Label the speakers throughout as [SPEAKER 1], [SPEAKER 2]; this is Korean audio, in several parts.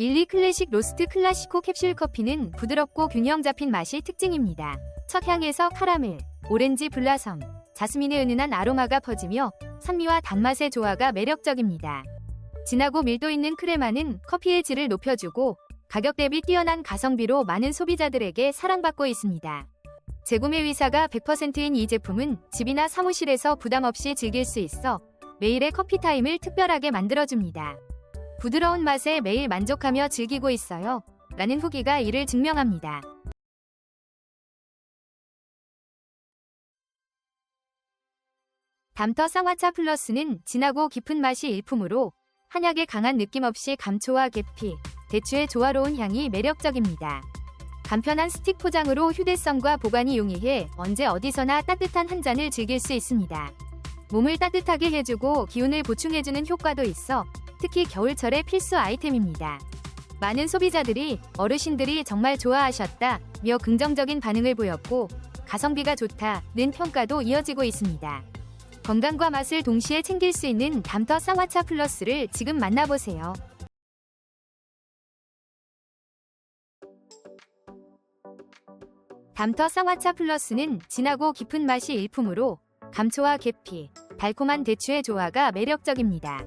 [SPEAKER 1] 일리 클래식 로스트 클라시코 캡슐 커피는 부드럽고 균형 잡힌 맛이 특징입니다. 첫 향에서 카라멜, 오렌지 블라섬, 자스민의 은은한 아로마가 퍼지며 산미와 단맛의 조화가 매력적입니다. 진하고 밀도 있는 크레마는 커피의 질을 높여주고 가격 대비 뛰어난 가성비로 많은 소비자들에게 사랑받고 있습니다. 재구매 위사가 100%인 이 제품은 집이나 사무실에서 부담 없이 즐길 수 있어 매일의 커피 타임을 특별하게 만들어줍니다. 부드러운 맛에 매일 만족하며 즐기고 있어요. 라는 후기가 이를 증명합니다. 담터 쌍화차 플러스는 진하고 깊은 맛이 일품으로 한약의 강한 느낌 없이 감초와 계피, 대추의 조화로운 향이 매력적입니다. 간편한 스틱 포장으로 휴대성과 보관이 용이해 언제 어디서나 따뜻한 한 잔을 즐길 수 있습니다. 몸을 따뜻하게 해주고 기운을 보충해주는 효과도 있어 특히 겨울철의 필수 아이템입니다. 많은 소비자들이 어르신들이 정말 좋아하셨다며 긍정적인 반응을 보였고 가성비가 좋다는 평가도 이어지고 있습니다. 건강과 맛을 동시에 챙길 수 있는 담터 쌍화차 플러스를 지금 만나보세요. 담터 쌍화차 플러스는 진하고 깊은 맛이 일품으로 감초와 계피, 달콤한 대추의 조화가 매력적입니다.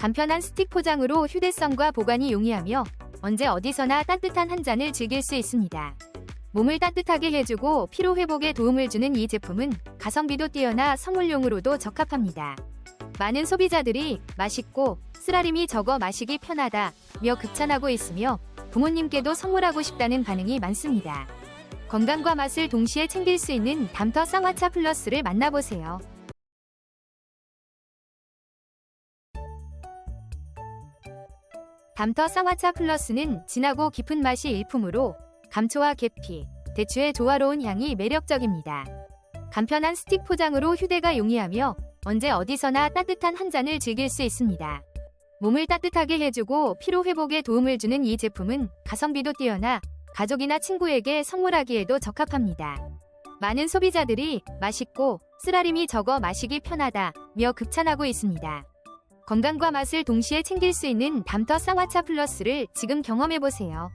[SPEAKER 1] 간편한 스틱 포장으로 휴대성과 보관이 용이하며 언제 어디서나 따뜻한 한 잔을 즐길 수 있습니다. 몸을 따뜻하게 해주고 피로 회복에 도움을 주는 이 제품은 가성비도 뛰어나 선물용으로도 적합합니다. 많은 소비자들이 맛있고 쓰라림이 적어 마시기 편하다며 극찬하고 있으며 부모님께도 선물하고 싶다는 반응이 많습니다. 건강과 맛을 동시에 챙길 수 있는 담터 쌍화차 플러스를 만나보세요. 담터 쌍화차 플러스는 진하고 깊은 맛이 일품으로 감초와 계피, 대추의 조화로운 향이 매력적입니다. 간편한 스틱 포장으로 휴대가 용이하며 언제 어디서나 따뜻한 한 잔을 즐길 수 있습니다. 몸을 따뜻하게 해주고 피로 회복에 도움을 주는 이 제품은 가성비도 뛰어나 가족이나 친구에게 선물하기에도 적합합니다. 많은 소비자들이 맛있고 쓰라림이 적어 마시기 편하다며 극찬하고 있습니다. 건강과 맛을 동시에 챙길 수 있는 담터 쌍화차 플러스를 지금 경험해보세요.